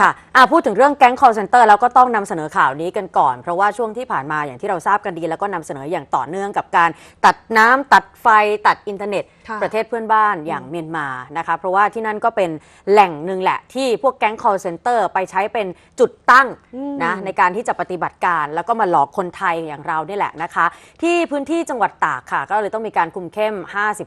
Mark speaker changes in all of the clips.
Speaker 1: ค่ะอะพูดถึงเรื่องแก๊ง call center แล้วก็ต้องนำเสนอข่าวนี้กันก่อน เพราะว่าช่วงที่ผ่านมาอย่างที่เราทราบกันดี แล้วก็นำเสนออย่างต่อเนื่องกับการตัดน้ำตัดไฟตัดอินเทอร์เน็ต ประเทศเพื่อนบ้านอย่างเมียนมานะคะ เพราะว่าที่นั่นก็เป็นแหล่งหนึ่งแหละที่พวกแก๊ง call center ไปใช้เป็นจุดตั้ง
Speaker 2: อืม
Speaker 1: นะในการที่จะปฏิบัติการ แล้วก็มาหลอกคนไทยอย่างเรานี่แหละนะคะ ที่พื้นที่จังหวัดตากค่ะ ก็เลยต้องมีการคุมเข้ม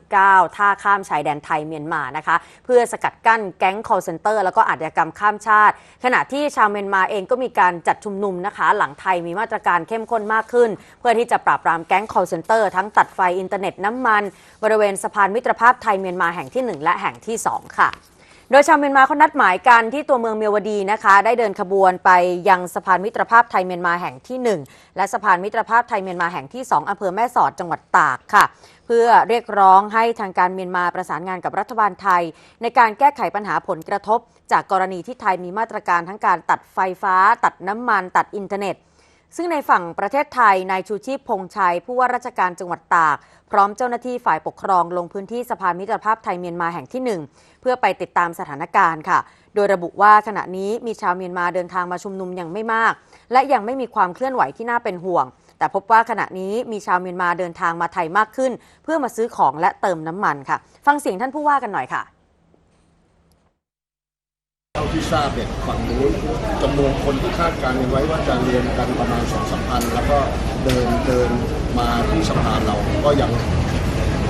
Speaker 1: 59 ท่าข้ามชายแดนไทยเมียนมานะคะ เพื่อสกัดกั้นแก๊ง call center แล้วก็อาชญากรรมข้ามชาติ ขณะที่ชาวเมียนมาเองก็มีการจัดชุมนุมนะคะ หลังไทยมีมาตรการเข้มข้นมากขึ้น เพื่อที่จะปราบปรามแก๊ง call center ทั้งตัดไฟอินเทอร์เน็ตน้ำมัน บริเวณสะพานมิตรภาพไทยเมียนมาแห่งที่ 1 และแห่งที่ 2 ค่ะ โดยชาวเมียนมาเขานัดหมายกันที่ตัวเมืองเมียวดีนะคะ ได้เดินขบวนไปยังสะพานมิตรภาพไทยเมียนมาแห่งที่ 1 และสะพานมิตรภาพไทยเมียนมาแห่งที่ 2อำเภอแม่สอดจังหวัดตากค่ะเพื่อเรียกร้องให้ทางการเมียนมาประสานงานกับรัฐบาลไทย ในการแก้ไขปัญหาผลกระทบ จากกรณีที่ไทยมีมาตรการทั้งการตัดไฟฟ้า ตัดน้ำมัน ตัดอินเทอร์เน็ต ซึ่งในฝั่งประเทศไทย นายชูชีพพงษ์ชัย ผู้ว่าราชการจังหวัดตาก พร้อมเจ้าหน้าที่ฝ่ายปกครองลงพื้นที่สะพานมิตรภาพไทยเมียนมาแห่งที่ 1 เพื่อไปติดตามสถานการณ์ค่ะ โดยระบุว่าขณะนี้มีชาวเมียนมาเดินทางมาชุมนุมอย่างไม่มาก และยังไม่มีความเคลื่อนไหวที่น่าเป็นห่วง แต่พบว่าขณะนี้มีชาวเมียนมาเดินทางมาไทยมากขึ้น เพื่อมาซื้อของและเติมน้ำมันค่ะ ฟังเสียงท่านผู้ว่ากันหน่อยค่ะ
Speaker 3: ที่ทราบเนี่ยฝั่งนู้นจำนวนคนที่คาดการณ์ไว้ว่าจะรวมกันประมาณสองสามพันแล้วก็เดินเดินมาที่สะพานเราก็ยัง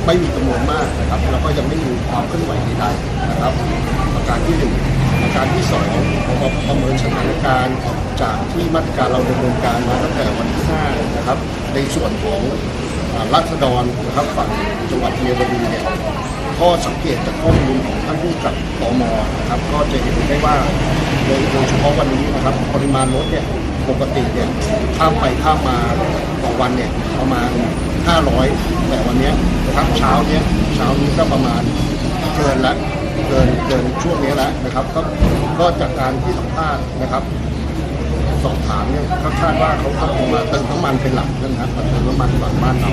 Speaker 3: ไม่มีจำนวนมากนะครับแล้วก็ยังไม่มีความเคลื่อนไหวใดๆนะครับประการที่หนึ่งประการที่สองพอประเมินสถานการณ์จากที่มาตรการเราดำเนินการมาตั้งแต่วันที่ห้านะครับ ในส่วนของราษฎรนะครับฝั่งจังหวัดเมียวดีเนี่ย ข้อสังเกตจากข้อมูลของท่านผู้กับตมนะครับ ก็จะเห็นได้ว่าโดยโดยเฉพาะวันนี้นะครับ ปริมาณรถเนี่ยปกติเนี่ยข้ามไปข้ามมาต่อวันเนี่ยประมาณ 500 แต่วันนี้นะครับเช้าเนี้ยเช้านี้ก็ประมาณเกินละเกินเกินช่วงนี้แล้วนะครับ ก็ก็จากการที่สัมภาษณ์นะครับสอบถามเนี่ยก็คาดว่าเขาก็คงมาเติมน้ำมันเป็นหลักนะครับเติมน้ำมันฝั่งบ้านเรา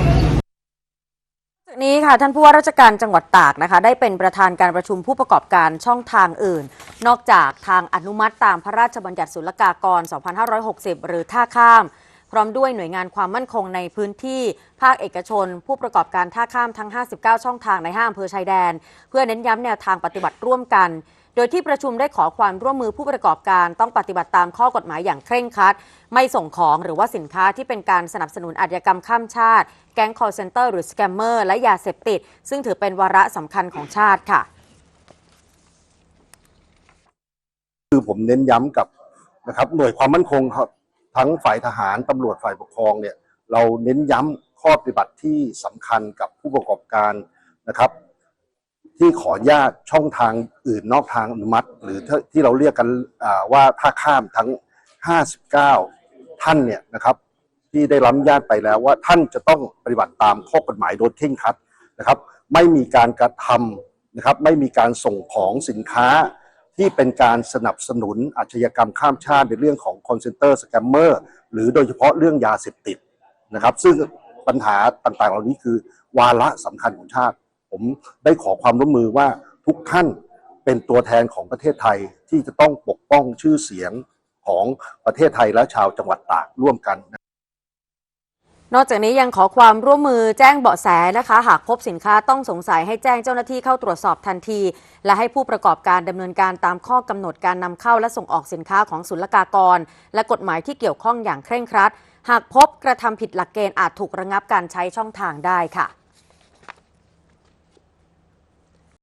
Speaker 1: นี้ค่ะท่านผู้ว่าราชการจังหวัดตากนะคะได้เป็นประธานการประชุมผู้ประกอบการช่องทางอื่น นอกจากทางอนุมัติตามพระราชบัญญัติศุลกากร 2560 หรือท่าข้าม พร้อมด้วยหน่วยงานความมั่นคงในพื้นที่ภาคเอกชน ผู้ประกอบการท่าข้ามทั้ง 59 ช่องทางใน5อำเภอชายแดน เพื่อเน้นย้ำแนวทางปฏิบัติร่วมกัน ดยที่ประชุมได้ขอความร่วมมือผู้ประกอบการต้องปฏิบัติตามข้อกฎหมายอย่างเคร่งครัด ไม่ส่งของหรือว่าสินค้าที่เป็นการสนับสนุนอาชญากรรมข้ามชาติ แก๊ง call center หรือสแกมเมอร์และยาเสพติด ซึ่งถือเป็นวาระสำคัญของชาติค่ะ
Speaker 4: คือผมเน้นย้ำกับนะครับหน่วยความมั่นคงครับทั้งฝ่ายทหารตำรวจฝ่ายปกครองเนี่ยเราเน้นย้ำข้อปฏิบัติที่สำคัญกับผู้ประกอบการนะครับ ที่ขออนุญาตช่องทางอื่นนอกทางอนุมัติ หรือที่เราเรียกกันว่าท่าข้ามทั้ง 59 ท่านเนี่ยนะครับ ที่ได้รับอนุญาตไปแล้วว่าท่านจะต้องปฏิบัติตามข้อกฎหมายโดยเคร่งครัดนะครับ ไม่มีการกระทำนะครับ ไม่มีการส่งของสินค้าที่เป็นการสนับสนุนอาชญากรรมข้ามชาติในเรื่องของคอนเซนเตอร์สแกมเมอร์หรือโดยเฉพาะเรื่องยาเสพติดนะครับ ซึ่งปัญหาต่างๆ เหล่านี้คือวาระสำคัญของชาติ ผมได้ขอความร่วมมือว่าทุกท่านเป็นตัวแทนของประเทศไทยที่จะต้องปกป้องชื่อเสียงของประเทศไทยและชาวจังหวัดตากร่วมกัน
Speaker 1: นอกจากนี้ยังขอความร่วมมือแจ้งเบาะแสนะคะ หากพบสินค้าต้องสงสัยให้แจ้งเจ้าหน้าที่เข้าตรวจสอบทันที และให้ผู้ประกอบการดำเนินการตามข้อกำหนดการนำเข้าและส่งออกสินค้าของศุลกากร และกฎหมายที่เกี่ยวข้องอย่างเคร่งครัด หากพบกระทำผิดหลักเกณฑ์อาจถูกระงับการใช้ช่องทางได้ค่ะ